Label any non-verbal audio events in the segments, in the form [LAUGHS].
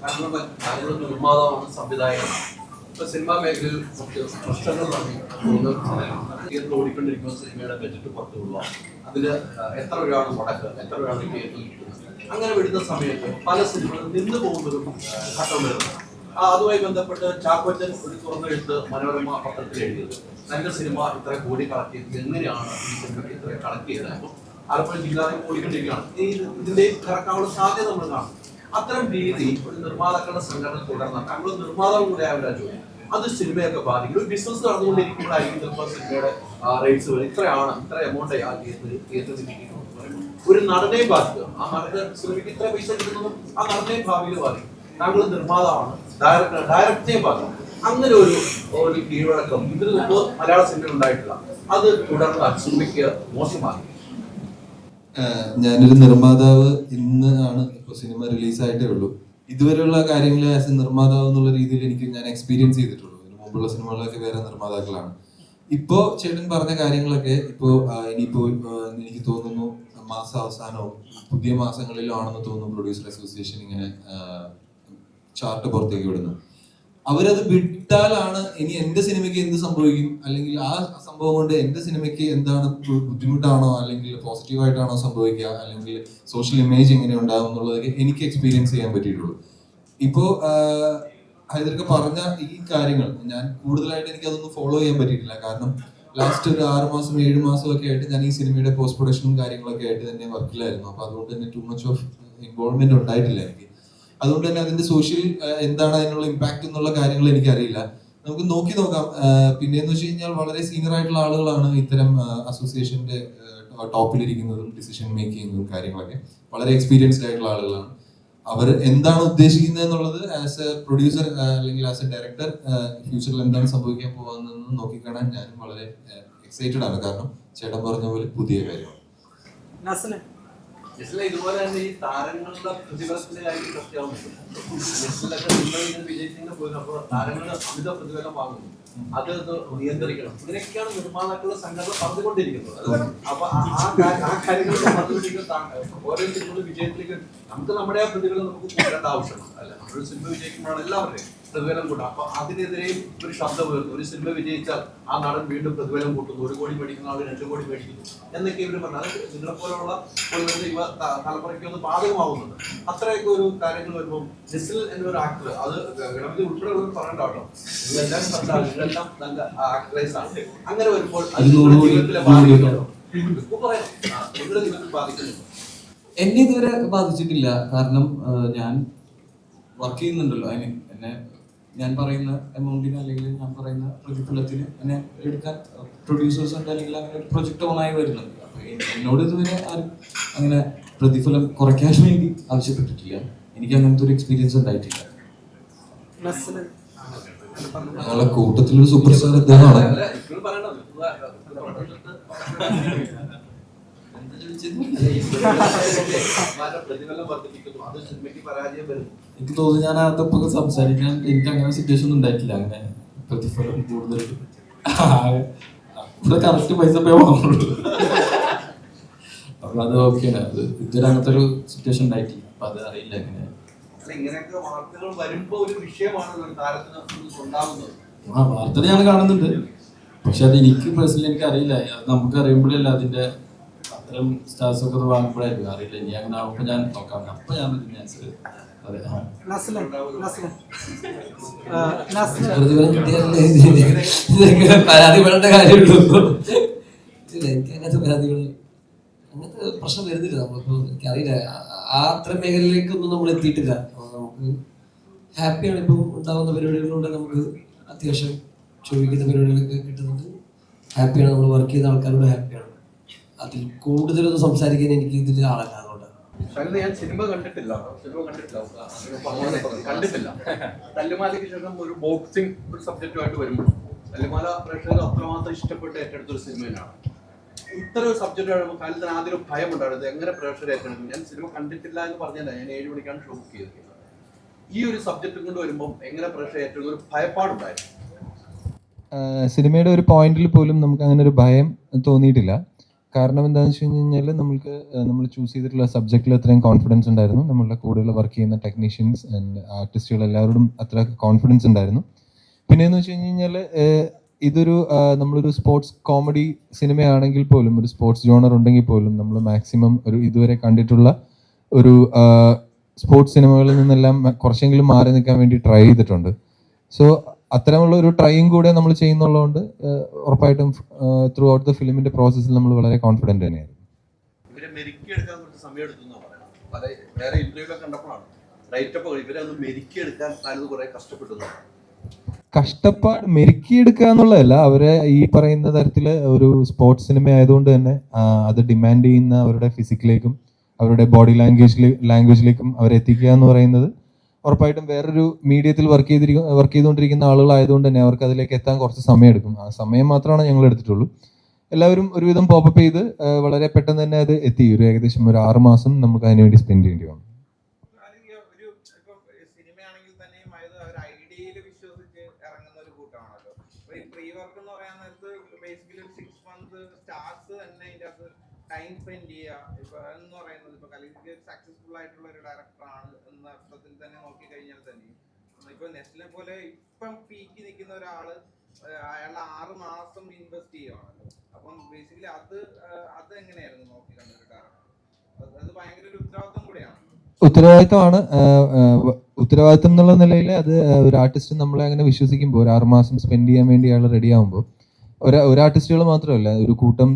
കാരണം താങ്കൾ നിർമ്മാതാവാണ് സംവിധായകനാണ് ഇപ്പൊ സിനിമാ മേഖലയിൽ പ്രശ്നങ്ങൾ തിയേറ്ററിൽ ഓടിക്കൊണ്ടിരിക്കുന്ന സിനിമയുടെ ബഡ്ജറ്റ് പുറത്തു കൊള്ളുക അതിൽ എത്ര രൂപയാണ് മുടക്ക് എത്ര രൂപയാണ് തിയേറ്ററിൽ കിട്ടുന്നത്? അങ്ങനെ വിടുന്ന സമയത്ത് പല സിനിമകളും നിന്നു പോകുന്നൊരു ഘട്ടം വരുന്നു. ആ, അതുമായി ബന്ധപ്പെട്ട് ചാക്കോച്ചൻ ഒരു തുറന്നെഴുത്ത് മനോരമ പത്രത്തിൽ എഴുതിയത്. തന്റെ സിനിമ ഇത്ര കോടി കളക്ട് ചെയ്തത് എങ്ങനെയാണ് ഈ സിനിമ ഇത്ര കളക്ട് ചെയ്തത്? അപ്പോൾ ആലപ്പുഴ ജില്ലാ ഓടിക്കൊണ്ടിരിക്കുകയാണ് ഈ ഇതിന്റെ കറക്കാനുള്ള സാധ്യത നമ്മൾ കാണും. അത്തരം രീതി ഒരു നിർമ്മാതാക്കളുടെ സംഘടന തുടർന്നാൽ നമ്മൾ നിർമ്മാതാവ് കൂടെ ആവില്ല ജോലി. അത് സിനിമയൊക്കെ ബാധിക്കും. ബിസിനസ് നടന്നുകൊണ്ടിരിക്കുമ്പോഴായിരിക്കും സിനിമയുടെ റേറ്റ്സ് വരും. ഇത്രയാണ് ഇത്ര എമൗണ്ട് തിയേറ്ററിൽ ഒരു നടനെ ബാധിക്കുക ആ നടന് സിനിമയ്ക്ക് ഇത്ര പൈസ കിട്ടുന്നതും ആ നടനെ ഭാവിയിൽ ബാധിക്കും. താങ്കൾ നിർമ്മാതാവാണ്. ഡയറക്ടർ ഡയറക്ടറെ ബാധിക്കും. അങ്ങനെ ഒരു ഒരു കീഴ്വഴക്കം ഇതിന് മുമ്പ് മലയാള സിനിമ ഉണ്ടായിട്ടില്ല. അത് തുടർന്ന് സിനിമയ്ക്ക് മോശമാകും ആഹ് ഞാനൊരു നിർമ്മാതാവ് ഇന്ന് ആണ് ഇപ്പൊ സിനിമ റിലീസായിട്ടേ ഉള്ളൂ. ഇതുവരെയുള്ള കാര്യങ്ങൾ ആസ് എ നിർമ്മാതാവ് എന്നുള്ള രീതിയിൽ എനിക്ക് ഞാൻ എക്സ്പീരിയൻസ് ചെയ്തിട്ടുള്ളൂ. ഇതിന് മുമ്പുള്ള സിനിമകളൊക്കെ വേറെ നിർമ്മാതാക്കളാണ്. ഇപ്പോ ചേട്ടൻ പറഞ്ഞ കാര്യങ്ങളൊക്കെ ഇപ്പോ ഇനിയിപ്പോ എനിക്ക് തോന്നുന്നു മാസ അവസാനവും പുതിയ മാസങ്ങളിലോ ആണെന്ന് തോന്നുന്നു പ്രൊഡ്യൂസർ അസോസിയേഷൻ ഇങ്ങനെ ചാർട്ട് പുറത്തേക്ക് വിടുന്നു. അവരത് വിട്ടാലാണ് ഇനി എന്റെ സിനിമയ്ക്ക് എന്ത് സംഭവിക്കും? അല്ലെങ്കിൽ ആ സംഭവം കൊണ്ട് എന്റെ സിനിമയ്ക്ക് എന്താണ് ബുദ്ധിമുട്ടാണോ? അല്ലെങ്കിൽ പോസിറ്റീവായിട്ടാണോ സംഭവിക്കുക? അല്ലെങ്കിൽ സോഷ്യൽ ഇമേജ് എങ്ങനെ ഉണ്ടാകും എന്നുള്ളതൊക്കെ എനിക്ക് എക്സ്പീരിയൻസ് ചെയ്യാൻ പറ്റിയിട്ടുള്ളൂ. ഇപ്പോ ഹൈദർക്ക് പറഞ്ഞ ഈ കാര്യങ്ങൾ ഞാൻ കൂടുതലായിട്ട് എനിക്ക് അതൊന്നും ഫോളോ ചെയ്യാൻ പറ്റിയിട്ടില്ല. കാരണം ലാസ്റ്റ് ഒരു ആറ് മാസം ഏഴ് മാസം ഒക്കെ ആയിട്ട് ഞാൻ ഈ സിനിമയുടെ പോസ്റ്റ് പ്രൊഡക്ഷനും കാര്യങ്ങളൊക്കെ ആയിട്ട് തന്നെ വർക്കിലായിരുന്നു അപ്പൊ അതുകൊണ്ട് തന്നെ ടു മച്ച് ഓഫ് ഇൻവോൾവ്മെന്റ് ഉണ്ടായിട്ടില്ല എനിക്ക്. അതുകൊണ്ട് തന്നെ അതിന്റെ സോഷ്യൽ എന്താണ് അതിനുള്ള ഇമ്പാക്ട് എന്നുള്ള കാര്യങ്ങൾ എനിക്കറിയില്ല. നമുക്ക് നോക്കി നോക്കാം. പിന്നെ എന്ന് വെച്ച് കഴിഞ്ഞാൽ വളരെ സീനിയർ ആയിട്ടുള്ള ആളുകളാണ് ഇത്തരം അസോസിയേഷന്റെ ടോപ്പിലിരിക്കുന്നതും ഡിസിഷൻ മേക്ക് ചെയ്യുന്നതും കാര്യങ്ങളൊക്കെ. വളരെ എക്സ്പീരിയൻസ്ഡ് ആയിട്ടുള്ള ആളുകളാണ്. അവർ എന്താണ് ഉദ്ദേശിക്കുന്നത് എന്നുള്ളത് ആസ് എ പ്രൊഡ്യൂസർ അല്ലെങ്കിൽ ആസ് എ ഡയറക്ടർ ഫ്യൂച്ചറിൽ എന്താണ് സംഭവിക്കാൻ പോകുന്നതെന്ന് നോക്കിക്കാണാൻ ഞാനും വളരെ എക്സൈറ്റഡ് ആണ്. കാരണം ചേട്ടൻ പറഞ്ഞ പോലെ പുതിയ കാര്യമാണ്. നെസ്ല ഇതുപോലെ തന്നെ ഈ താരങ്ങളുടെ പ്രതിഫലത്തിന്റെ കാര്യം ചർച്ചയാവുന്നുണ്ട് നിങ്ങൾ സിനിമയിൽ വിജയിച്ചിങ്ങനെ പോയിരുന്നപ്പോൾ താരങ്ങളുടെ അമിത പ്രതിഫലം അത് നിയന്ത്രിക്കണം. ഇങ്ങനെയൊക്കെയാണ് നിർമ്മാതാക്കളുടെ സംഘടന പറഞ്ഞുകൊണ്ടിരിക്കുന്നത്. അപ്പൊ ആ- താങ്കൾ ഓരോ വിജയത്തിലേക്ക് നമുക്ക് നമ്മുടെ ആ പ്രതിഫലം നമുക്ക് കൂട്ടേണ്ട ആവശ്യമാണ് അല്ല നമ്മളൊരു സിനിമ വിജയിക്കുമ്പോഴാണ് എല്ലാവരുടെയും. പ്രതിഫലം കൂട്ടാം. അപ്പൊ അതിനെതിരെയും ഒരു ശബ്ദം ഉയർന്നു ഒരു സിനിമ വിജയിച്ചാൽ ആ നടൻ വീണ്ടും പ്രതിഫലം കൂട്ടുന്നു. ഒരു കോടി മേടിക്കുന്ന ആൾ രണ്ട് കോടി മേടിക്കുന്നു. എന്നൊക്കെ ഇവർ പറഞ്ഞു. അത് നിങ്ങളെ പോലുള്ള ഒരു യുവ ത- തലമുറയ്ക്ക് ഒന്ന് ബാധകമാവുന്നുണ്ട്. അത്രയൊക്കെ ഒരു കാര്യങ്ങൾ വരുമ്പോൾ ജിസിൽ എന്നൊരു ആക്ടർ അത് ഗണപതി ഉൾപ്പെടെ ഉള്ളവർ പറയണ്ട കേട്ടോ. നിങ്ങളെല്ലാം കണ്ടാൽ നിങ്ങളെല്ലാം നല്ല ആക്ട്രേസ് ആണ്. അങ്ങനെ വരുമ്പോൾ അത് ജീവിതത്തിലെ ബാധിക്കുന്നുണ്ടോ നിങ്ങളുടെ ജീവിതത്തിൽ ബാധിക്കുന്നുണ്ടോ എന്നെ ഇതുവരെ ബാധിച്ചിട്ടില്ല. കാരണം ഞാൻ വർക്ക് ചെയ്യുന്നുണ്ടല്ലോ. അതിന് എന്നെ ഞാൻ പറയുന്ന എമൗണ്ടിന് അല്ലെങ്കിൽ ഞാൻ പറയുന്ന പ്രതിഫലത്തിന് എന്നെ എടുക്കാൻ പ്രൊഡ്യൂസേഴ്സ് ഉണ്ട് അല്ലെങ്കിൽ അങ്ങനെ ഒരു പ്രൊജക്ട് ഓണായി വരുന്നുണ്ട്. അപ്പോൾ എന്നോട് ഇതുവരെ ആരും അങ്ങനെ പ്രതിഫലം കുറയ്ക്കാൻ വേണ്ടി ആവശ്യപ്പെട്ടിട്ടില്ല. എനിക്ക് അങ്ങനത്തെ ഒരു എക്സ്പീരിയൻസ് ഉണ്ടായിട്ടില്ല. ഞങ്ങളുടെ കൂട്ടത്തിലൊരു സൂപ്പർ സ്റ്റാർ അദ്ദേഹമാണ് എനിക്ക് തോന്നുന്നു ഞാൻ അതൊക്കെ സംസാരിക്കാൻ എനിക്ക് അങ്ങനെ സിറ്റുവേഷൻ ഒന്നും ഉണ്ടായിട്ടില്ല അങ്ങനെ പ്രതിഫലം കൂടുതൽ ഇവിടെ കറക്റ്റ് പൈസ പേ വാങ്ങുള്ളൂ അത് ഓക്കെയാണ് അത് ഇതുവരെ അങ്ങനത്തെ ഒരു സിറ്റുവേഷൻ ഉണ്ടായിട്ടില്ല അപ്പൊ അത് അറിയില്ല വാർത്തകൾ വരുമ്പോ ഒരു വിഷയമാണ് ഒരു താരത്തിന് ഉണ്ടാകുന്നത് ആ വാർത്ത ഞാൻ കാണുന്നുണ്ട്. പക്ഷെ അത് എനിക്ക് പേഴ്സണലി എനിക്ക് അറിയില്ല നമുക്ക് അറിയുമ്പോഴല്ല അതിന്റെ അത്തരം സ്റ്റാർസ് ഒക്കെ വാങ്ങുമ്പോഴായിരിക്കും അറിയില്ല ഇനി അങ്ങനെ ആവുമ്പോൾ ഞാൻ നോക്കാം. അപ്പൊ ഞാൻ ഇതിന് ആൻസർ പരാതിപ്പെടേണ്ട കാര്യമുള്ളൂ? എനിക്ക് അങ്ങനത്തെ പരാതികൾ അങ്ങനത്തെ പ്രശ്നം വരുന്നില്ല. നമ്മളിപ്പോ എനിക്കറിയില്ല. ആ- അത്ര മേഖലയിലേക്കൊന്നും നമ്മൾ എത്തിയിട്ടില്ല. നമുക്ക് ഹാപ്പിയാണ് ഇപ്പം ഉണ്ടാകുന്ന പരിപാടികളിലൂടെ നമുക്ക് അത്യാവശ്യം ചോദിക്കുന്ന പരിപാടികളൊക്കെ കിട്ടുന്നുണ്ട്. ഹാപ്പിയാണ് നമ്മൾ വർക്ക് ചെയ്ത ആൾക്കാരോട് ഹാപ്പിയാണ് അതിൽ കൂടുതലൊന്നും സംസാരിക്കാൻ എനിക്ക് ഇതിൽ ആളല്ല അതുകൊണ്ട്. ശൈലജ, ഞാൻ സിനിമ കണ്ടിട്ടില്ല. സിനിമ കണ്ടിട്ടില്ല. കണ്ടിട്ടില്ല. തല്ലുമാലയ്ക്ക് ശേഷം ഒരു ബോക്സിംഗ് ഒരു സബ്ജക്റ്റുമായിട്ട് വരുമ്പോൾ തല്ലുമാല പ്രേക്ഷകർ അത്രമാത്രം ഇഷ്ടപ്പെട്ട് ഏറ്റെടുത്ത ഒരു സിനിമയിലാണ് ഇത്ര ഒരു സബ്ജക്റ്റ് ആകുമ്പോൾ കാലത്തിന് ആദ്യം ഒരു ഭയം ഉണ്ടായിരുന്നു എങ്ങനെ പ്രേക്ഷകർ ഏറ്റെടുക്കും? ഞാൻ സിനിമ കണ്ടിട്ടില്ല എന്ന് പറഞ്ഞല്ല ഞാൻ ഏഴ് മണിക്കാണ് ഷോ ബുക്ക് ചെയ്തിരിക്കുന്നത് ഈ ഒരു സബ്ജക്റ്റ് കൊണ്ട് വരുമ്പോൾ എങ്ങനെ പ്രേക്ഷകർ ഏറ്റെടുക്കും? ഒരു ഭയപ്പാടുണ്ടായിരുന്നു. സിനിമയുടെ ഒരു പോയിന്റിൽ പോലും നമുക്ക് അങ്ങനെ ഒരു ഭയം തോന്നിയിട്ടില്ല. കാരണം എന്താണെന്ന് വെച്ച് കഴിഞ്ഞാൽ നമുക്ക് നമ്മൾ ചൂസ് ചെയ്തിട്ടുള്ള സബ്ജക്റ്റിൽ അത്രയും കോൺഫിഡൻസ് ഉണ്ടായിരുന്നു. നമ്മളുടെ കൂടെയുള്ള വർക്ക് ചെയ്യുന്ന ടെക്നീഷ്യൻസ് ആൻഡ് ആർട്ടിസ്റ്റുകൾ എല്ലാവരോടും അത്ര കോൺഫിഡൻസ് ഉണ്ടായിരുന്നു. പിന്നെ എന്ന് വെച്ച് കഴിഞ്ഞാൽ ഇതൊരു നമ്മളൊരു സ്പോർട്സ് കോമഡി സിനിമയാണെങ്കിൽ പോലും ഒരു സ്പോർട്സ് ജോണർ ഉണ്ടെങ്കിൽ പോലും നമ്മൾ മാക്സിമം ഒരു ഇതുവരെ കണ്ടിട്ടുള്ള ഒരു സ്പോർട്സ് സിനിമകളിൽ നിന്നെല്ലാം കുറച്ചെങ്കിലും മാറി നിൽക്കാൻ വേണ്ടി ട്രൈ ചെയ്തിട്ടുണ്ട്. സോ അത്തരമുള്ള ഒരു ട്രൈയും കൂടെ നമ്മൾ ചെയ്യുന്നുള്ളതുകൊണ്ട് ഉറപ്പായിട്ടും ത്രൂ ഔട്ട് ദ ഫിലിമിന്റെ പ്രോസസ്സിൽ നമ്മൾ വളരെ കോൺഫിഡന്റ് തന്നെയായിരുന്നു. കഷ്ടപ്പാട് മെരുക്കിയെടുക്കുക എന്നുള്ളതല്ല അവരെ ഈ പറയുന്ന തരത്തിൽ ഒരു സ്പോർട്സ് സിനിമ ആയതുകൊണ്ട് തന്നെ അത് ഡിമാൻഡ് ചെയ്യുന്ന അവരുടെ ഫിസിക്കിലേക്കും അവരുടെ ബോഡി ലാംഗ്വേജിൽ ലാംഗ്വേജിലേക്കും അവരെത്തിക്കുക എന്ന് പറയുന്നത് ഉറപ്പായിട്ടും വേറൊരു മീഡിയത്തിൽ വർക്ക് ചെയ്തിരിക്കുന്ന വർക്ക് ചെയ്തുകൊണ്ടിരിക്കുന്ന ആളുകളായതുകൊണ്ട് തന്നെ അവർക്ക് അതിലേക്ക് എത്താൻ കുറച്ച് സമയം എടുക്കും ആ സമയം മാത്രമാണ് ഞങ്ങൾ എടുത്തിട്ടുള്ളൂ. എല്ലാവരും ഒരുവിധം പോപ്പപ്പ് ചെയ്ത് വളരെ പെട്ടെന്ന് തന്നെ അത് എത്തി. ഒരു ഏകദേശം ഒരു ആറ് മാസം നമുക്ക് അതിനുവേണ്ടി സ്പെൻഡ് ചെയ്യേണ്ടി വന്നു. ബേസിക്കലി മന്ത് സ്റ്റാർസ് തന്നെ ടൈം സ്പെൻഡ് ചെയ്യുക. ഇപ്പൊ എന്ന് പറയുന്നത് ഇപ്പൊ കലിക്ക് സക്സസ്ഫുൾ ആയിട്ടുള്ള ഒരു ഡയറക്ടറാണ് എന്ന അർത്ഥത്തിൽ തന്നെ നോക്കി കഴിഞ്ഞാൽ തന്നെ ഇപ്പൊ നെസ്റ്റിനെ പോലെ ഇപ്പം പീക്കി നിൽക്കുന്ന ഒരാൾ അയാൾ ആറ് മാസം ഇൻവെസ്റ്റ് ചെയ്യുവാണല്ലോ. അപ്പം ബേസിക്കലി അത് അത് എങ്ങനെയായിരുന്നു നോക്കി കണ്ടൊരു ഡയറക്ടർ അത് ഭയങ്കര ഒരു ഉത്തരവാദിത്വം കൂടെയാണ്. ഉത്തരവാദിത്തമാണ് ഉത്തരവാദിത്തം എന്നുള്ള നിലയിൽ അത് ഒരു ആർട്ടിസ്റ്റ് നമ്മളെ അങ്ങനെ വിശ്വസിക്കുമ്പോൾ ഒരു ആറുമാസം സ്പെൻഡ് ചെയ്യാൻ വേണ്ടി അയാൾ റെഡി ആകുമ്പോൾ ഒരു ആർട്ടിസ്റ്റുകൾ മാത്രമല്ല ഒരു കൂട്ടം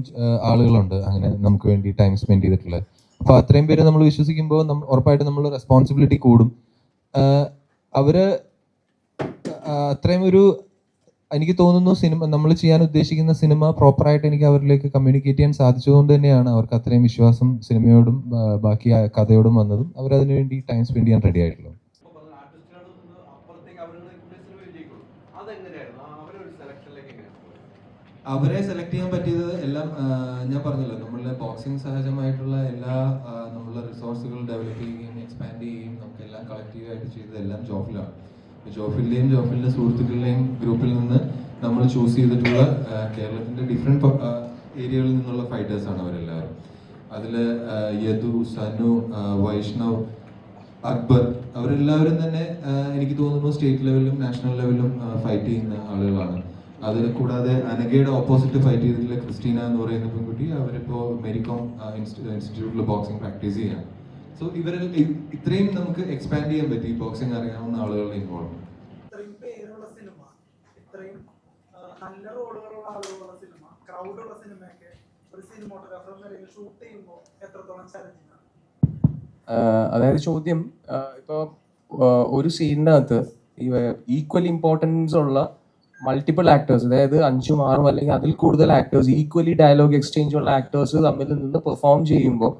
ആളുകളുണ്ട് അങ്ങനെ നമുക്ക് വേണ്ടി ടൈം സ്പെൻഡ് ചെയ്തിട്ടുള്ളത്. അപ്പോൾ അത്രയും പേര് നമ്മൾ വിശ്വസിക്കുമ്പോൾ ഉറപ്പായിട്ടും നമ്മൾ റെസ്പോൺസിബിലിറ്റി കൂടും. അവർ അത്രയും ഒരു എനിക്ക് തോന്നുന്നു സിനിമ നമ്മൾ ചെയ്യാൻ ഉദ്ദേശിക്കുന്ന സിനിമ പ്രോപ്പറായിട്ട് എനിക്ക് അവരിലേക്ക് കമ്മ്യൂണിക്കേറ്റ് ചെയ്യാൻ സാധിച്ചതുകൊണ്ട് തന്നെയാണ് അവർക്ക് അത്രയും വിശ്വാസം സിനിമയോടും ബാക്കി കഥയോടും വന്നതും. അവരതിനുവേണ്ടി ടൈം സ്പെൻഡ് ചെയ്യാൻ റെഡി ആയിട്ടുള്ളത് ഇപ്പൊ പറഞ്ഞ ആർട്ടിസ്റ്റുകൾ നിന്ന് അപ്പുറത്തേക്ക് അവരുടെ സിനിമ വിജയിക്കുള്ളൂ അതെങ്ങനെയായിരുന്നു ആ അവരൊരു സെലക്ഷനിലേക്ക് എങ്ങനെയാണ് പോയത് അവരെ സെലക്ട് ചെയ്യാൻ പറ്റിയത് എല്ലാം ഞാൻ പറഞ്ഞല്ലോ നമ്മളുടെ ബോക്സിംഗ് സഹജമായിട്ടുള്ള എല്ലാ നമ്മളുടെ റിസോഴ്സുകൾ ഡെവലപ്പ് ചെയ്യുകയും എക്സ്പാൻഡ് ചെയ്യുകയും നമുക്ക് എല്ലാം കളക്റ്റീവ് ആയിട്ട് ചെയ്തത് എല്ലാം ജോഫിലാണ്. ജോഫിലിന്റെയും ജോഫിലിന്റെ സുഹൃത്തുക്കളുടെയും ഗ്രൂപ്പിൽ നിന്ന് നമ്മൾ ചൂസ് ചെയ്തിട്ടുള്ള കേരളത്തിന്റെ ഡിഫറെന്റ് ഏരിയകളിൽ നിന്നുള്ള ഫൈറ്റേഴ്സ് ആണ് അവരെല്ലാവരും. അതിൽ യദു സനു വൈഷ്ണവ് അക്ബർ അവരെല്ലാവരും തന്നെ എനിക്ക് തോന്നുന്നു സ്റ്റേറ്റ് ലെവലിലും നാഷണൽ ലെവലിലും ഫൈറ്റ് ചെയ്യുന്ന ആളുകളാണ്. അതിൽ കൂടാതെ അനഗയുടെ ഓപ്പോസിറ്റ് ഫൈറ്റ് ചെയ്തിട്ടുള്ള ക്രിസ്റ്റീന എന്ന് പറയുന്ന പെൺകുട്ടി അവരിപ്പോ മെരികോം ഇൻസ്റ്റിറ്റ്യൂട്ടിൽ ബോക്സിംഗ് പ്രാക്ടീസ് ചെയ്യാണ് സോ ഇവരിൽ ഇത്രയും നമുക്ക് എക്സ്പാൻഡ് ചെയ്യാൻ പറ്റി ബോക്സിംഗ് അറിയാവുന്ന ആളുകളുടെ ഇൻവോൾവ് ഇത്രയും പേരുള്ള സിനിമ ഇത്രയും നല്ല റോളുകളുള്ള ആളുകളുള്ള സിനിമ ക്രൗഡുള്ള സിനിമയൊക്കെ ഒരു സിനിമോട്ടോഗ്രാഫർ ഷൂട്ട് ചെയ്യുമ്പോൾ എത്രത്തോളം ചലഞ്ചിങ് അതായത് ചോദ്യം ഇപ്പോൾ ഒരു സീനിനകത്ത് ഈക്വൽ ഇമ്പോർട്ടൻസ് ഉള്ള മൾട്ടിപ്പിൾ ആക്ടേഴ്സ് അതായത് അഞ്ചും ആറും അല്ലെങ്കിൽ അതിൽ കൂടുതൽ ആക്ടേഴ്സ് ഈക്വലി ഡയലോഗ് എക്സ്ചേഞ്ച് ഉള്ള ആക്ടേഴ്സ് തമ്മിൽ നിന്ന് പെർഫോം ചെയ്യുമ്പോൾ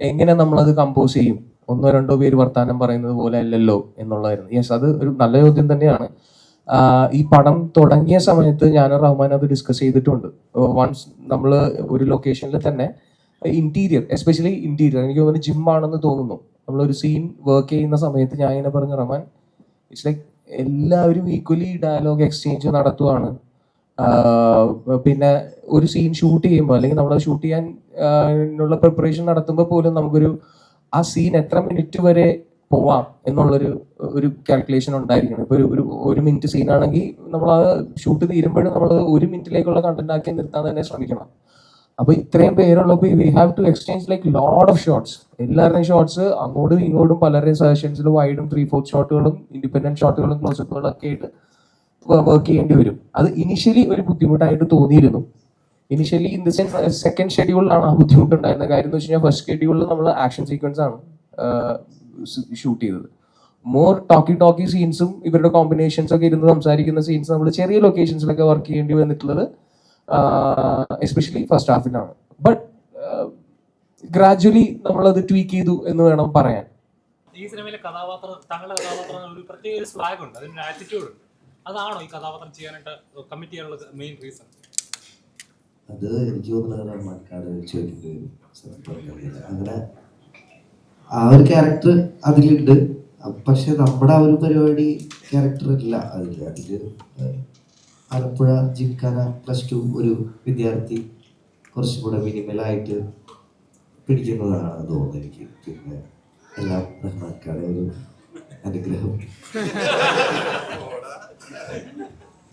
എങ്ങനെ നമ്മളത് കമ്പോസ് ചെയ്യും? ഒന്നോ രണ്ടോ പേര് വർത്താനം പറയുന്നത് പോലെ അല്ലല്ലോ എന്നുള്ളതായിരുന്നു. യെസ് അത് ഒരു നല്ല ചോദ്യം തന്നെയാണ്. ഈ പടം തുടങ്ങിയ സമയത്ത് ഞാൻ റഹ്മാൻ അത് ഡിസ്കസ് ചെയ്തിട്ടുണ്ട്. വൺസ് നമ്മൾ ഒരു ലൊക്കേഷനിൽ തന്നെ ഇന്റീരിയർ എസ്പെഷ്യലി ഇന്റീരിയർ എനിക്ക് തോന്നുന്നു ജിം ആണെന്ന് തോന്നുന്നു. നമ്മളൊരു സീൻ വർക്ക് ചെയ്യുന്ന സമയത്ത് ഞാൻ ഇങ്ങനെ പറഞ്ഞു റഹ്മാൻ ഇറ്റ്സ് ലൈക്ക് എല്ലാവരും ഈക്വലി ഡയലോഗ് എക്സ്ചേഞ്ച് നടത്തുവാണ്. പിന്നെ ഒരു സീൻ ഷൂട്ട് ചെയ്യുമ്പോൾ അല്ലെങ്കിൽ നമ്മൾ ഷൂട്ട് ചെയ്യാൻ ഉള്ള പ്രിപ്പറേഷൻ നടത്തുമ്പോൾ പോലും നമുക്കൊരു ആ സീൻ എത്ര മിനിറ്റ് വരെ പോവാം എന്നുള്ളൊരു ഒരു കാൽക്കുലേഷൻ ഉണ്ടായിരിക്കണം. ഇപ്പൊ ഒരു ഒരു ഒരു മിനിറ്റ് സീനാണെങ്കിൽ നമ്മൾ ആ ഷൂട്ട് തീരുമ്പോഴും നമ്മൾ ഒരു മിനിറ്റിലേക്കുള്ള കണ്ടന്റ് ആക്കി നിർത്താൻ തന്നെ ശ്രമിക്കണം. അപ്പൊ ഇത്രയും പേരുള്ളപ്പോൾ we have to exchange like load of shots എല്ലാവരുടെയും ഷോട്ട്സ് അങ്ങോട്ടും ഇങ്ങോട്ടും പലരുടെയും സജഷൻസിൽ വൈഡും ത്രീ ഫോർത്ത് ഷോട്ടുകളും ഇൻഡിപെൻഡന്റ് ഷോട്ടുകളും ക്ലോസപ്പുകളും ഒക്കെ ആയിട്ട് വർക്ക് ചെയ്യേണ്ടി വരും. അത് ഇനിഷ്യലി ഒരു ബുദ്ധിമുട്ടായിട്ട് തോന്നിയിരുന്നു. Initially in the sense second ഷെഡ്യൂളിലാണ് ആ ബുദ്ധിമുട്ട് ഉണ്ടായിരുന്നത് കാര്യം എന്ന് വെച്ച് കഴിഞ്ഞാൽ ഫസ്റ്റ് ഷെഡ്യൂളിൽ നമ്മൾ ആക്ഷൻ സീക്വൻസ് ആണ് ഷൂട്ട് ചെയ്തത്. മോർ ടോക്കി ടോക്കി സീൻസും ഇവരുടെ കോമ്പിനേഷൻസ് ഒക്കെ ഇരുന്ന് സംസാരിക്കുന്ന സീൻസ് നമ്മൾ ചെറിയ ലൊക്കേഷൻസിലൊക്കെ വർക്ക് ചെയ്യേണ്ടി വന്നിട്ടുള്ളത് എസ്പെഷ്യലി ഫസ്റ്റ് ഹാഫിലാണ് ബട്ട് ഗ്രാജുവലി നമ്മളത് ട്വീക്ക് ചെയ്തു എന്ന് വേണം പറയാൻ. ഈ സിനിമയിലെ കഥാപാത്രം താങ്കളുടെ കഥാപാത്രം ഒരു പ്രത്യേക ഒരു സ്വാഗ് ഉണ്ട്. അതിനൊരു ആറ്റിറ്റ്യൂഡ് ഉണ്ട്. അതാണോ ഈ കഥാപാത്രം ചെയ്യാനായിട്ട് കമ്മിറ്റ് ചെയ്യാനുള്ള മെയിൻ റീസൺ അത് എനിക്ക് തോന്നുന്നത് റഹ്മാൻകാട് ചോദിക്കേണ്ടി വരും. അങ്ങനെ ആ ഒരു ക്യാരക്ടർ അതിലുണ്ട്. പക്ഷെ നമ്മുടെ ആ ഒരു പരിപാടി ക്യാരക്ടർ ഇല്ല അതിൽ അതിൽ ആലപ്പുഴ ജിംഖാന പ്ലസ് ടു ഒരു വിദ്യാർത്ഥി കുറച്ചും കൂടെ മിനിമലായിട്ട് പിടിക്കുന്നതാണ് തോന്നുന്നത് എനിക്ക്. പിന്നെ എല്ലാം റഹ്മാൻക്കാടെ ഒരു അനുഗ്രഹം.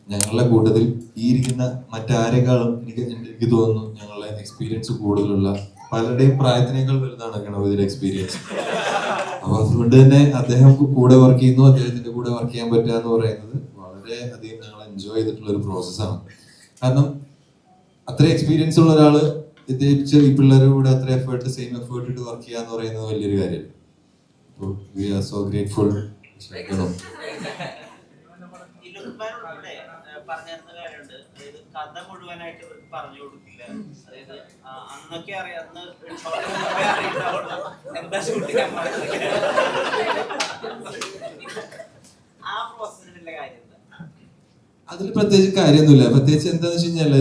ഞങ്ങളുടെ കൂട്ടത്തിൽ ഈ ഇരിക്കുന്ന മറ്റാരെക്കാളും എനിക്ക് എനിക്ക് തോന്നുന്നു ഞങ്ങളുടെ എക്സ്പീരിയൻസ് കൂടുതലുള്ള പലരുടെയും പ്രായത്തിനേക്കാൾ വലുതാണ് ഗണപതിയുടെ എക്സ്പീരിയൻസ് അപ്പൊ അതുകൊണ്ട് തന്നെ അദ്ദേഹം കൂടെ വർക്ക് ചെയ്യുന്നു അദ്ദേഹത്തിന്റെ കൂടെ വർക്ക് ചെയ്യാൻ പറ്റുക എന്ന് പറയുന്നത് വളരെ അധികം ചെയ്തിട്ടുള്ള ഒരു പ്രോസസ്സാണ് കാരണം അത്ര എക്സ്പീരിയൻസ് ഉള്ള ഒരാൾ പ്രത്യേകിച്ച് ഈ പിള്ളേരുടെ കൂടെ അത്ര എഫേർട്ട് സെയിം എഫേർട്ട് ഇട്ട് വർക്ക് ചെയ്യാന്ന് എന്ന് പറയുന്നത് വലിയൊരു കാര്യമാണ് അപ്പോൾ വി ആർ സോ ഗ്രേറ്റ്ഫുൾ പറഞ്ഞിരുന്ന കാര്യമുണ്ട്. അതായത് കഥ മുഴുവനായിട്ട് ഇവർക്ക് പറഞ്ഞു കൊടുക്കില്ല. അതായത് ആ, അന്നൊക്കെ അറിയാം. അന്ന് ഷോർട്ട് മുമ്പേ അറിയുണ്ടാവുള്ളൂ എന്താ ഷൂട്ട് ചെയ്യാൻ പാടുന്നത് ആ പ്രോസസ്സിനുള്ള കാര്യം അതിൽ പ്രത്യേകിച്ച് കാര്യമൊന്നുമില്ല. പ്രത്യേകിച്ച് എന്താന്ന് വെച്ച് കഴിഞ്ഞാൽ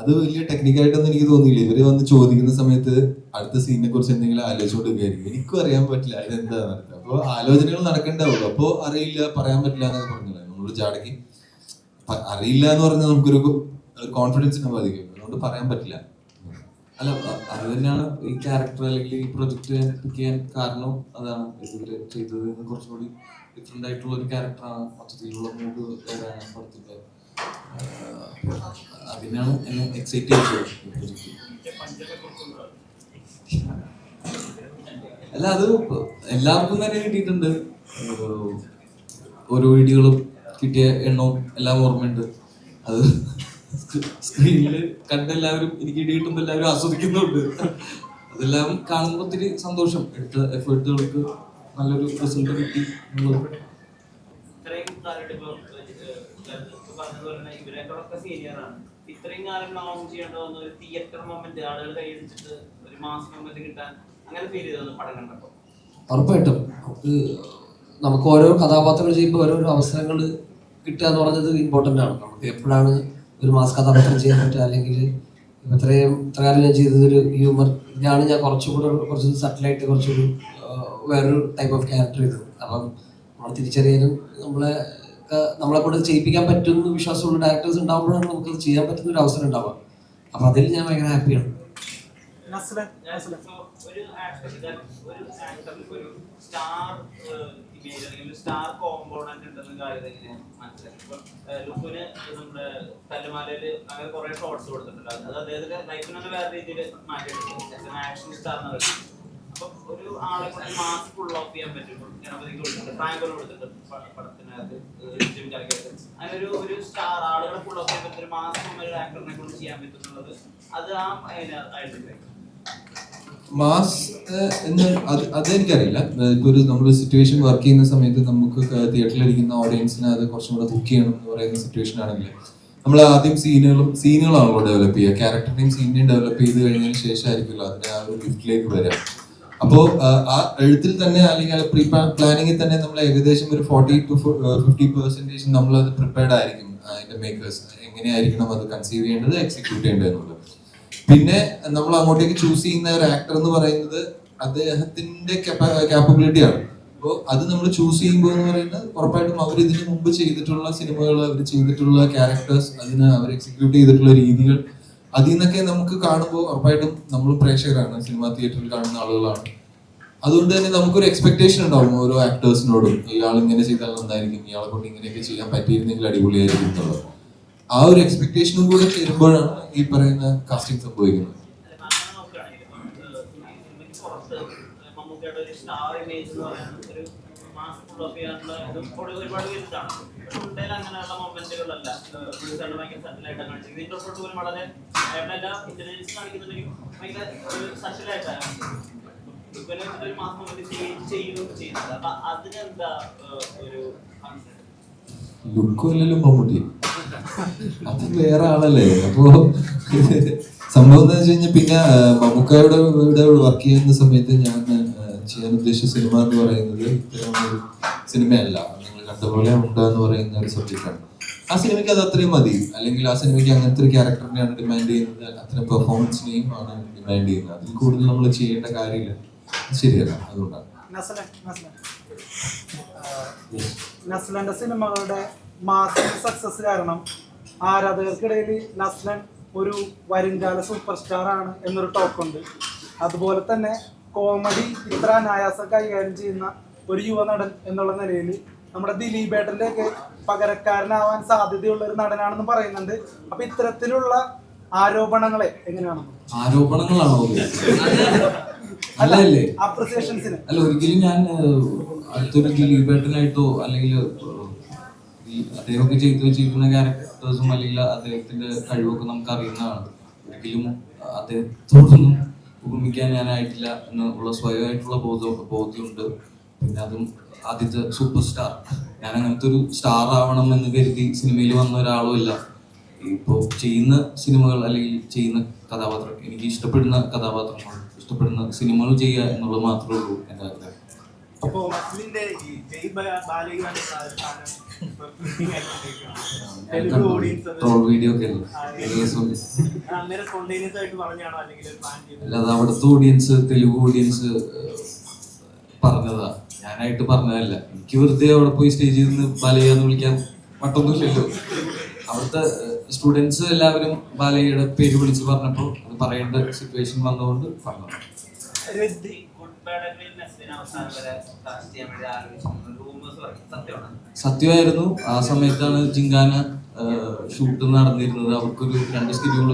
അത് വലിയ ടെക്നിക്കായിട്ടൊന്നും എനിക്ക് തോന്നിയില്ല. ഇവർ വന്ന് ചോദിക്കുന്ന സമയത്ത് അടുത്ത സീനിനെ കുറിച്ച് എന്തെങ്കിലും ആലോചിച്ചുകൊണ്ടിരിക്കുകയായിരിക്കും എനിക്കും അറിയാൻ പറ്റില്ല ഇതെന്താ നടക്കുക അപ്പോൾ ആലോചനകൾ നടക്കണ്ടാവുള്ളൂ. അപ്പോൾ അറിയില്ല പറയാൻ പറ്റില്ല എന്നൊക്കെ പറഞ്ഞില്ല നമ്മളോട് ചാടക്കി. അറിയില്ല എന്ന് പറഞ്ഞാൽ നമുക്കൊരു ഒരു കോൺഫിഡൻസിനെ ബാധിക്കും. അതുകൊണ്ട് പറയാൻ പറ്റില്ല. അല്ല അത് തന്നെയാണ് ഈ ക്യാരക്ടർ അല്ലെങ്കിൽ ഈ പ്രൊജക്ട് പിക്ക് ചെയ്യാൻ കാരണം. അതാണ് ഇതുവരെ ചെയ്തത് കുറച്ചുകൂടി ഡിഫറെന്റ് ആയിട്ടുള്ള ഒരു ക്യാരക്ടറാണ് മൊത്തത്തിലുള്ള മൂഡ് വരാൻ പടത്തിന്റെ അതിനാണ് എന്നെ എക്സൈറ്റ്. അല്ല അത് എല്ലാവർക്കും തന്നെ കിട്ടിയിട്ടുണ്ട്. ഓരോ വീഡിയോകളും കിട്ടിയ എണ്ണവും എല്ലാം ഓർമ്മയുണ്ട്. അത് സ്ക്രീനിൽ കണ്ട എല്ലാവരും എനിക്ക് ഇടി കിട്ടുമ്പോൾ എല്ലാവരും ആസ്വദിക്കുന്നുണ്ട്. അതെല്ലാം കാണുമ്പോൾ ഒത്തിരി സന്തോഷം. എടുത്ത എഫേർട്ടുകൾക്ക് നല്ലൊരു റിസൾട്ട് കിട്ടി എന്നുള്ളത്. പറഞ്ഞതുപോലെ തന്നെ ഇവരെക്കാളൊക്കെ സീനിയർ ആണ്. ഇത്രയും കാലം ലോങ് ചെയ്യേണ്ട വന്ന ഒരു തിയേറ്റർ മൊമെന്റ് ആളുകൾ കൈയടിച്ചിട്ട് ഒരു മാസ് മൊമെന്റ് കിട്ടാൻ അങ്ങനെ ഫീൽ ചെയ്തു പടം കണ്ടപ്പോ. ഉറപ്പായിട്ടും. നമുക്ക് ഓരോ കഥാപാത്രങ്ങൾ ചെയ്യുമ്പോൾ ഓരോരോ അവസരങ്ങൾ കിട്ടുക എന്ന് പറഞ്ഞത് ഇമ്പോർട്ടന്റ് ആണ്. നമുക്ക് എപ്പോഴാണ് ഒരു മാസ് കഥാപാത്രം ചെയ്യാൻ പറ്റുക? അല്ലെങ്കിൽ ഇത്രയും ഇത്രകാലം ഞാൻ ചെയ്തത് ഒരു ഹ്യൂമർ ഇതാണ് ഞാൻ കുറച്ചുകൂടെ കുറച്ച് സട്ടിലായിട്ട് കുറച്ചൊരു വേറൊരു ടൈപ്പ് ഓഫ് ക്യാരക്ടർ ചെയ്തത്. അപ്പം നമ്മൾ തിരിച്ചറിയാനും നമ്മളെ ഒക്കെ നമ്മളെ കൂടെ ചെയ്യിപ്പിക്കാൻ പറ്റുന്ന വിശ്വാസമുള്ള ഡയറക്ടേഴ്സ് ഉണ്ടാകുമ്പോഴാണ് നമുക്ക് ചെയ്യാൻ പറ്റുന്ന ഒരു അവസരം ഉണ്ടാവുക. അപ്പൊ അതിൽ ഞാൻ ഭയങ്കര ഹാപ്പിയാണ് സ്റ്റാർ കോമ്പോണന്റ് ഉണ്ടെന്ന കാര്യം എങ്ങനെയാണ് മനസ്സിലാക്കി ഇപ്പൊ ഏഹ്, ലുക്കുന് നമ്മുടെ കല്ലുമാലയിൽ അങ്ങനെ കുറെ ഷോർട്സ് കൊടുത്തിട്ടുണ്ട്. അത് അദ്ദേഹത്തിന്റെ ലൈഫിനെ തന്നെ വേറെ രീതിയിൽ മാറ്റിയിട്ടുണ്ട് ആക്ഷൻ സ്റ്റാർ എന്ന് പറയുന്നത്. അപ്പൊ ഒരു ആളെ കൊണ്ട് മാസ്ക് ഫുൾ ഓഫ് ചെയ്യാൻ പറ്റും ഗണപതിക്ക് കൊടുത്തിട്ടുണ്ട്. പ്രാങ്കർ കൊടുത്തിട്ടുണ്ട്. പ- പടത്തിനകത്ത് അങ്ങനെ ഒരു ഒരു സ്റ്റാർ ആളുകളെ ഫുൾ ഓഫ് ചെയ്യാൻ പറ്റുന്ന ഒരു മാസ്ക് ഒരു ആക്ടറിനെ കൊണ്ട് ചെയ്യാൻ പറ്റുന്നുള്ളത് അത് ആ ഐഡന്റിഫൈ മാസ് എന്ന് അത് അതെനിക്കറിയില്ല. ഒരു നമ്മൾ സിറ്റുവേഷൻ വർക്ക് ചെയ്യുന്ന സമയത്ത് നമുക്ക് തിയേറ്ററിൽ ഇരിക്കുന്ന ഓഡിയൻസിനെ അത് കുറച്ചും കൂടെ ബുക്ക് ചെയ്യണം എന്ന് പറയുന്ന സിറ്റുവേഷൻ ആണെങ്കിൽ നമ്മൾ ആദ്യം സീനുകളും സീനുകളാണല്ലോ ഡെവലപ്പ് ചെയ്യുക. ക്യാരക്ടറിനെയും സീനിനെയും ഡെവലപ്പ് ചെയ്ത് കഴിഞ്ഞതിന് ശേഷമായിരിക്കുമല്ലോ അതിന്റെ ആ ഒരു ഗിഫ്റ്റിലേക്ക് വരാം അപ്പോൾ ആ എഴുത്തിൽ തന്നെ അല്ലെങ്കിൽ പ്രീ പ്ലാനിങ്ങിൽ തന്നെ നമ്മൾ ഏകദേശം ഒരു ഫോർട്ടി ടു ഫിഫ്റ്റി പെർസെന്റേജ് നമ്മൾ അത് പ്രിപ്പയർഡ് ആയിരിക്കും അതിന്റെ മേക്കേഴ്സ് എങ്ങനെയായിരിക്കണം അത് കൺസീവ് ചെയ്യേണ്ടത് എക്സിക്യൂട്ട് ചെയ്യേണ്ടത് എന്നുള്ളത് പിന്നെ നമ്മൾ അങ്ങോട്ടേക്ക് ചൂസ് ചെയ്യുന്ന ഒരു ആക്ടർ എന്ന് പറയുന്നത് അദ്ദേഹത്തിന്റെ കാപ്പബിലിറ്റി ആണ്. അപ്പോൾ അത് നമ്മൾ ചൂസ് ചെയ്യുമ്പോൾ എന്ന് പറയുന്നത് ഉറപ്പായിട്ടും അവർ ഇതിനു മുമ്പ് ചെയ്തിട്ടുള്ള സിനിമകൾ അവർ ചെയ്തിട്ടുള്ള ക്യാരക്ടേഴ്സ് അതിന് അവർ എക്സിക്യൂട്ട് ചെയ്തിട്ടുള്ള രീതികൾ അതിൽ നിന്നൊക്കെ നമുക്ക് കാണുമ്പോൾ ഉറപ്പായിട്ടും നമ്മൾ പ്രേക്ഷകരാണ്. സിനിമ തിയേറ്ററിൽ കാണുന്ന ആളുകളാണ്. അതുകൊണ്ട് തന്നെ നമുക്കൊരു എക്സ്പെക്ടേഷൻ ഉണ്ടാവും ഓരോ ആക്ടേഴ്സിനോടും ഇയാൾ ഇങ്ങനെ ചെയ്താൽ നന്നായിരിക്കും ഇയാളെ കൊണ്ട് ഇങ്ങനെയൊക്കെ ചെയ്യാൻ പറ്റിയിരുന്നെങ്കിൽ അടിപൊളിയായിരിക്കും എന്നുള്ളത്. ആ ഒരു എക്സ്പെക്ടേഷനും കൂടെ ചേരുമ്പോഴാണ് ഈ പറയുന്ന കാസ്റ്റിംഗ് സംഭവിക്കുന്നത്. സ്റ്റാർ ഇമേജ് എന്ന് പറയുന്നത് അങ്ങനെയുള്ള മൊമെന്റുകളല്ല വളരെ കാണിക്കുന്നുണ്ടെങ്കിൽ ഒരു മാസ് അത് വേറെ ആളല്ലേ? അപ്പോ സംഭവം എന്താ വെച്ച് കഴിഞ്ഞാൽ പിന്നെ മമ്മൂക്കായുടെ ഇവിടെ വർക്ക് ചെയ്യുന്ന സമയത്ത് ഞാൻ ചെയ്യാൻ ഉദ്ദേശിച്ച സിനിമ എന്ന് പറയുന്നത് ഇത്തരം ഒരു സിനിമയല്ല. നിങ്ങൾ കണ്ടപോലെ ഉണ്ട് എന്ന് പറയുന്ന ഒരു സബ്ജക്റ്റാണ്. ആ സിനിമയ്ക്ക് അത് അത്രയും മതി. അല്ലെങ്കിൽ ആ സിനിമയ്ക്ക് അങ്ങനത്തെ ഒരു ക്യാരക്ടറിനെയാണ് ഡിമാൻഡ് ചെയ്യുന്നത്. അത്തരം പെർഫോമൻസിനെയും ആണ് ഡിമാൻഡ് ചെയ്യുന്നത്. അതിൽ കൂടുതൽ നമ്മൾ ചെയ്യേണ്ട കാര്യമില്ല. ശരിയല്ല. അതുകൊണ്ടാണ്. സിനിമകളുടെ സക്സസ് കാരണം ആരാധകർക്കിടയിൽ നസ്ലൻ ഒരു വരുംകാല സൂപ്പർ സ്റ്റാർ ആണ് എന്നൊരു ടോക്ക് ഉണ്ട്. അതുപോലെ തന്നെ കോമഡി ഇത്ര അനായാസം കൈകാര്യം ചെയ്യുന്ന ഒരു യുവ നടൻ എന്നുള്ള നിലയിൽ നമ്മുടെ ദിലീപേട്ടന്റെ ഒക്കെ പകരക്കാരനാവാൻ സാധ്യതയുള്ള ഒരു നടനാണെന്ന് പറയുന്നുണ്ട്. അപ്പൊ ഇത്തരത്തിലുള്ള ആരോപണങ്ങളെ എങ്ങനെയാണ്? ആരോപണങ്ങളാണോ? അല്ലല്ലേ? അപ്രിസിയേഷൻസിന് അല്ല ഒരിക്കലും ഞാൻ അടുത്തൊരു ദിലീപേട്ടനായിട്ടോ അല്ലെങ്കിൽ അദ്ദേഹമൊക്കെ ചെയ്തു വെച്ചിരിക്കുന്ന ക്യാരക്ടേഴ്സും അല്ലെങ്കിൽ അദ്ദേഹത്തിന്റെ കഴിവൊക്കെ നമുക്ക് അറിയുന്നതാണ് ഒരിക്കലും അദ്ദേഹത്തോടൊന്നും ഉപമിക്കാൻ ഞാനായിട്ടില്ല എന്നുള്ള സ്വയമായിട്ടുള്ള ബോധം ബോധ്യമുണ്ട്. പിന്നെ അതും ആദ്യത്തെ സൂപ്പർ സ്റ്റാർ ഞാൻ അങ്ങനത്തെ ഒരു സ്റ്റാർ ആവണം എന്ന് കരുതി സിനിമയിൽ വന്ന ഒരാളും ഇല്ല. ഇപ്പോൾ ചെയ്യുന്ന സിനിമകൾ അല്ലെങ്കിൽ ചെയ്യുന്ന കഥാപാത്രം എനിക്ക് ഇഷ്ടപ്പെടുന്ന കഥാപാത്രങ്ങൾ ഇഷ്ടപ്പെടുന്ന സിനിമകൾ ചെയ്യുക എന്നുള്ളത് മാത്രമേ ഉള്ളൂ എന്റെ ആഗ്രഹം അപ്പോ ട്രോൾ വീഡിയോ ഒക്കെ അല്ലാതെ അവിടുത്തെ ഓഡിയൻസ് തെലുഗു ഓഡിയൻസ് പറഞ്ഞതാ. ഞാനായിട്ട് പറഞ്ഞതല്ല. എനിക്ക് വെറുതെ അവിടെ പോയി സ്റ്റേജിൽ നിന്ന് ബാലയ്യെന്ന് വിളിക്കാൻ മട്ടൊന്നുമില്ലല്ലോ. അവിടുത്തെ സ്റ്റുഡൻസ് എല്ലാവരും ബാലയ്യയുടെ പേര് വിളിച്ച് പറഞ്ഞപ്പോൾ അത് പറയേണ്ട സിറ്റുവേഷൻ വന്നതുകൊണ്ട് പറഞ്ഞത്. സത്യമായിരുന്നു. ആ സമയത്താണ് ജിങ്കാന ഷൂട്ട് നടന്നിരുന്നത്. അവർക്കൊരു രണ്ട് സ്കെഡ്യൂൾ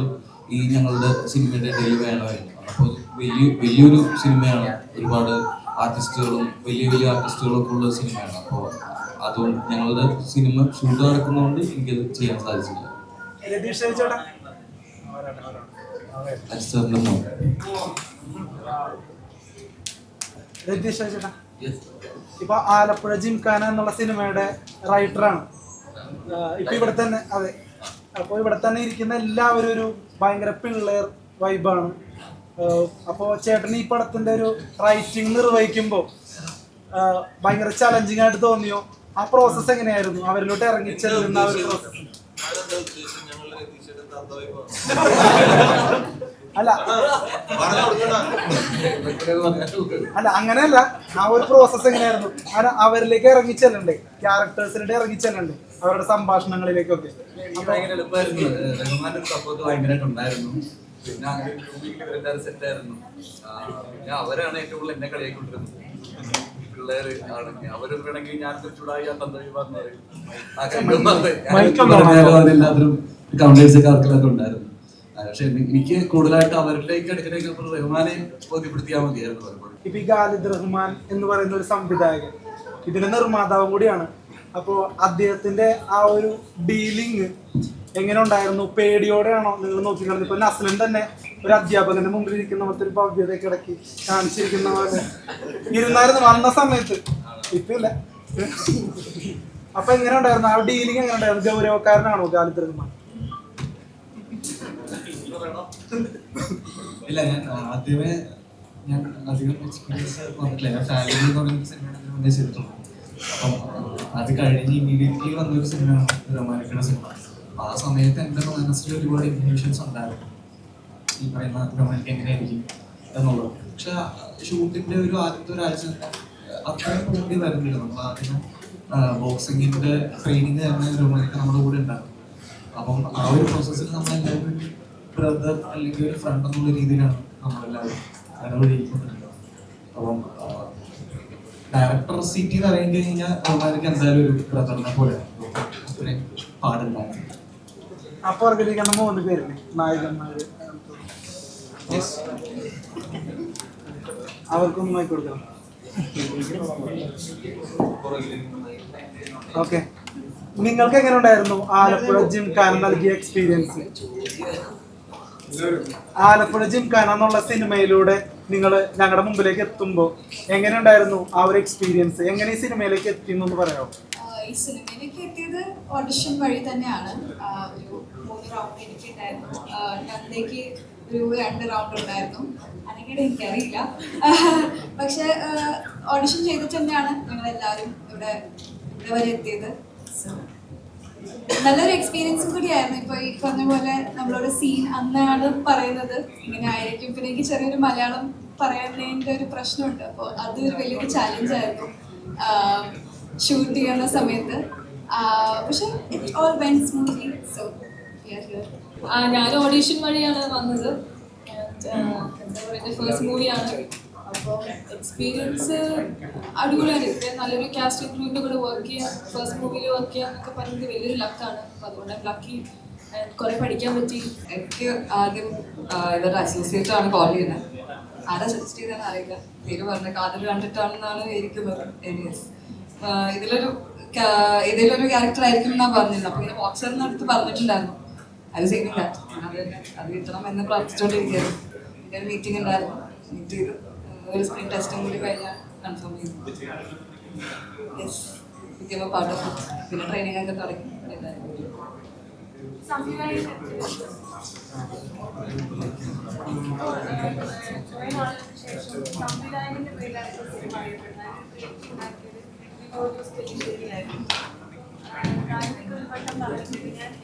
ഈ ഞങ്ങളുടെ സിനിമയുടെ ഇടയിൽ വേണമായിരുന്നു. അപ്പോൾ വലിയ വലിയൊരു സിനിമയാണ്. ഒരുപാട് ആർട്ടിസ്റ്റുകളും വലിയ വലിയ ആർട്ടിസ്റ്റുകളൊക്കെ ഉള്ള സിനിമയാണ്. അപ്പോൾ അതുകൊണ്ട് ഞങ്ങളുടെ സിനിമ ഷൂട്ട് നടക്കുന്നതുകൊണ്ട് എനിക്കത് ചെയ്യാൻ സാധിച്ചില്ല. രതീഷ് രതീഷ് ചേട്ടാ ഇപ്പൊ ആലപ്പുഴ ജിംഖാന എന്നുള്ള സിനിമയുടെ റൈറ്ററാണ് ഇപ്പൊ ഇവിടെ തന്നെ അതെ. അപ്പൊ ഇവിടെ തന്നെ ഇരിക്കുന്ന എല്ലാവരും ഒരു ഭയങ്കര പിള്ളേർ വൈബാണ് അപ്പോ ചേട്ടൻ ഈ പടത്തിന്റെ ഒരു റൈറ്റിംഗ് നിർവഹിക്കുമ്പോൾ ഭയങ്കര ചലഞ്ചിങ് ആയിട്ട് തോന്നിയോ? ആ പ്രോസസ് എങ്ങനെയായിരുന്നു? അവരിലോട്ട് ഇറങ്ങി ചെല്ലുന്ന ആ ഒരു പ്രോസസ്സ് [LAUGHS] അല്ല. അല്ല അങ്ങനെയല്ല. ആ ഒരു പ്രോസസ്സ് എങ്ങനെയായിരുന്നു? അങ്ങനെ അവരിലേക്ക് ഇറങ്ങി ക്യാരക്ടേഴ്സിലൂടെ ക്യാരക്ടേഴ്സിലേക്ക് ഇറങ്ങി ചെല്ലണ്ടേ അവരുടെ സംഭാഷണങ്ങളിലേക്കൊക്കെ. എനിക്ക് ഭയങ്കര എളുപ്പമായിരുന്നു റഹ്മാന്റെ ഒരു സപ്പോർട്ട് ഭയങ്കരമായിട്ട് ഉണ്ടായിരുന്നു. പിന്നെ അങ്ങനെ ഗ്രൂപ്പിൽ ഇവരെല്ലാവരും സെറ്റ് ആയിരുന്നു. പിന്നെ അവരാണ് ഏറ്റവും കൂടുതൽ എന്നെ കളിയായിക്കൊണ്ടിരുന്നത് പിള്ളേര് ആണെങ്കിൽ അവരൊന്നും വേണമെങ്കിൽ ഞാൻ ചൂടായി ഞാൻ പറഞ്ഞു ആ അവരെല്ലാവരും കൗണ്ടേഴ്സ് ഒക്കെ ഉണ്ടായിരുന്നു. എനിക്ക് കൂടുതലായിട്ട് അവരിലേക്ക് അടുക്കലേക്ക് ഇപ്പൊ ഖാലിദ് റഹ്മാൻ എന്ന് പറയുന്ന ഒരു സംവിധായകൻ ഇതിന്റെ നിർമ്മാതാവും കൂടിയാണ്. അപ്പോ അദ്ദേഹത്തിന്റെ ആ ഒരു ഡീലിങ് എങ്ങനെ ഉണ്ടായിരുന്നു? പേടിയോടെയാണോ നിങ്ങൾ നോക്കിക്കാണുന്നത് ഇപ്പൊ നസ്ലൻ തന്നെ ഒരു അധ്യാപകന്റെ മുമ്പിൽ ഇരിക്കുന്ന പോലത്തെ ഒരു ഭവ്യതയൊക്കെ ഇടയ്ക്ക് കാണിച്ചിരിക്കുന്ന പോലെ. ഇരുന്നായിരുന്നു വന്ന സമയത്ത്. ഇപ്പൊ ഇല്ല. അപ്പൊ എങ്ങനെ ഉണ്ടായിരുന്നു? ആ ഡീലിങ് എങ്ങനെ ഉണ്ടായിരുന്നു? ഗൗരവക്കാരനാണോ ഖാലിദ് റഹ്മാൻ? ഇല്ല ഞാൻ ആദ്യമേ ഞാൻ അധികം എക്സ്പീരിയൻസ് വന്നിട്ടില്ല. ഞാൻ ഫാമിലി പറയുന്ന സിനിമയാണ് ചെയ്തിട്ടുള്ളൂ. അപ്പം അത് കഴിഞ്ഞ് ഇമ്മീഡിയറ്റ്ലി വന്നൊരു സിനിമയാണ് റൊമാനിക്കുന്ന സിനിമ അപ്പൊ ആ സമയത്ത് എന്റെ മനസ്സിൽ ഒരുപാട് ഇൻഫർമേഷൻസ് ഉണ്ടായിരുന്നു. ഈ പറയുന്ന റൊമാനിക്ക് എങ്ങനെയായിരിക്കും എന്നുള്ളത്. പക്ഷെ ഷൂട്ടിന്റെ ഒരു ആദ്യത്തെ ഒരാഴ്ച അത്രയും കൂടി വരുന്നില്ല നമ്മൾ ആദ്യം ബോക്സിങ്ങിന്റെ ട്രെയിനിങ് തന്നെ റൊമാനിക്ക് നമ്മുടെ കൂടെ ഉണ്ടാകും അപ്പം ആ ഒരു പ്രോസസ്സിൽ നമ്മളെല്ലാവരും ബ്രദർ അല്ലെങ്കിൽ ഒരു ഫ്രണ്ട് എന്നുള്ള രീതിയിലാണ് നമ്മളെല്ലാവരും ഇടപെടിയിരിക്കുന്നത് അപ്പം ഡയറക്ടർ സീറ്റ് എന്ന് പറയുന്നത് കഴിഞ്ഞാൽ അവന്മാർക്ക് എന്തായാലും ഒരു ബ്രദറിനെ പോലെ പാടുണ്ടായിരുന്നു അപ്പൊ അവർക്ക് മൂന്ന് പേരില്ലേ നായകന്മാര് അവർക്കൊന്നും വാങ്ങി കൊടുക്കണം. ഓക്കെ നിങ്ങൾക്ക് എങ്ങനെ ഉണ്ടായിരുന്നു ആലപ്പുഴ ജിംഖാന നൽകിയ എക്സ്പീരിയൻസ് ആലപ്പുഴ ജിംഖാന എന്നുള്ള സിനിമയിലൂടെ നിങ്ങൾ ഞങ്ങളുടെ മുമ്പിലേക്ക് എത്തുമ്പോൾ എങ്ങനെ ഉണ്ടായിരുന്നു ആ ഒരു എക്സ്പീരിയൻസ് എങ്ങനെ ഈ സിനിമയിലേക്ക് എത്തി എന്നൊന്ന് പറയാമോ? ഈ സിനിമയിലേക്ക് എത്തിയത് ഓഡിഷൻ വഴി തന്നെയാണ്. ഒരു മൂന്ന് റൗണ്ട് എനിക്ക് ഉണ്ടായിരുന്നു നന്ദയ്ക്ക് ഒരു രണ്ട് റൗണ്ട് ഉണ്ടായിരുന്നു. അല്ലെങ്കിൽ എനിക്കറിയില്ല. പക്ഷെ ഓഡിഷൻ ചെയ്തിട്ട് തന്നെയാണ് ഞങ്ങൾ എല്ലാവരും ഇവിടെ ഇവിടെ വരെ എത്തിയത്. So, നല്ലൊരു എക്സ്പീരിയൻസും കൂടിയായിരുന്നു. ഇപ്പൊ ഈ പറഞ്ഞ പോലെ നമ്മളോട് സീൻ അന്നാണ് പറയുന്നത്. ഇങ്ങനെ ആയിരിക്കും. പിന്നെ എനിക്ക് ചെറിയൊരു മലയാളം പറയുന്നതിന്റെ ഒരു പ്രശ്നമുണ്ട്. അപ്പോൾ അത് ഒരു വലിയൊരു ചാലഞ്ച് ആയിരുന്നു. ഷൂട്ട് ചെയ്യുന്ന സമയത്ത്. പക്ഷെ ഓൾ സ്മൂത്ത്ലി സോ ഞാൻ ഓഡീഷൻ വഴിയാണ് വന്നത്. എന്താ ഫസ്റ്റ് മൂവിയാണ് അപ്പോൾ എക്സ്പീരിയൻസ് അടിപൊളിയാണ്. നല്ലൊരു കാസ്റ്റിംഗ് ക്രൂവിന്റെ കൂടെ വർക്ക് ചെയ്യാൻ ഫസ്റ്റ് മൂവിയിൽ വർക്ക് ചെയ്യാം എന്നൊക്കെ പറയുന്നത് വലിയൊരു ലക്കാണ് അപ്പോൾ അതുകൊണ്ട് ലക്കി കുറെ പഠിക്കാൻ പറ്റി. എനിക്ക് ആദ്യം ഇതൊരു അസോസിയേറ്റ് ആണ് കോൾ ചെയ്യുന്നത്. ആരാ സജസ്റ്റ് ചെയ്തതെന്ന് അറിയില്ല. പേര് പറഞ്ഞ കാതൽ കണ്ടിട്ടാണെന്നാണ് ഇരിക്കുന്നത്. എനിവേസ് ഇതിലൊരു ഇതിലൊരു ക്യാരക്ടർ ആയിരിക്കും എന്നാ പറഞ്ഞിരുന്നത്. അപ്പോൾ ഇങ്ങനെ ബോക്സറിന് അടുത്ത് പറഞ്ഞിട്ടുണ്ടായിരുന്നു. അത് ചെയ്യുന്നില്ല ദാറ്റ് അത് കിട്ടണം എന്ന് പ്രാർത്ഥിച്ചുകൊണ്ടിരിക്കുകയായിരുന്നു ഒരു മീറ്റിംഗ് ഉണ്ടായിരുന്നു. മീറ്റ് ചെയ്തു. ഒരു സ്ക്രീൻ ടെസ്റ്റും കൂടി കഴിഞ്ഞാൽ കൺഫേം ചെയ്യും. യെസ് വിദ്യമ പാട്ട് പിന്നെ ട്രെയിനിങ് ഒക്കെ തുടങ്ങി. സംവിധായകന്റെ പേരിലാണ് സിനിമ അറിയപ്പെടുന്നത്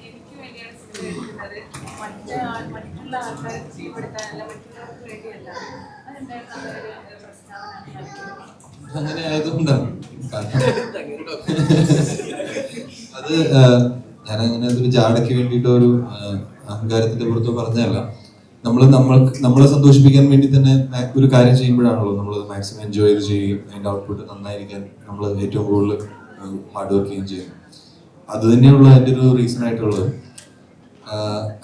എനിക്ക് വേണ്ടിയാണ് സിനിമ എടുക്കുന്നത് മറ്റേ മറ്റുള്ള ആൾക്കാരെ കുറ്റപ്പെടുത്താനല്ല മറ്റുള്ളവർക്ക് വേണ്ടിയല്ല അങ്ങനെ ആയതുകൊണ്ടാണ് [LAUGHS] അത് ഞാൻ ഞാനങ്ങനെ അതൊരു ജാടയ്ക്ക് വേണ്ടിയിട്ടോ ഒരു അഹങ്കാരത്തിന്റെ പുറത്തോ പറഞ്ഞതല്ല. നമ്മൾ നമ്മൾക്ക് നമ്മളെ സന്തോഷിപ്പിക്കാൻ വേണ്ടി തന്നെ ഒരു കാര്യം ചെയ്യുമ്പോഴാണല്ലോ നമ്മൾ മാക്സിമം എൻജോയ് ചെയ്യുകയും അതിന്റെ ഔട്ട്പുട്ട് നന്നായിരിക്കാൻ നമ്മൾ ഏറ്റവും കൂടുതൽ ഹാർഡ് വർക്ക് ചെയ്യുകയും ചെയ്യും അത് തന്നെയുള്ള അതിന്റെ ഒരു റീസൺ ആയിട്ടുള്ളത്.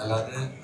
അല്ലാതെ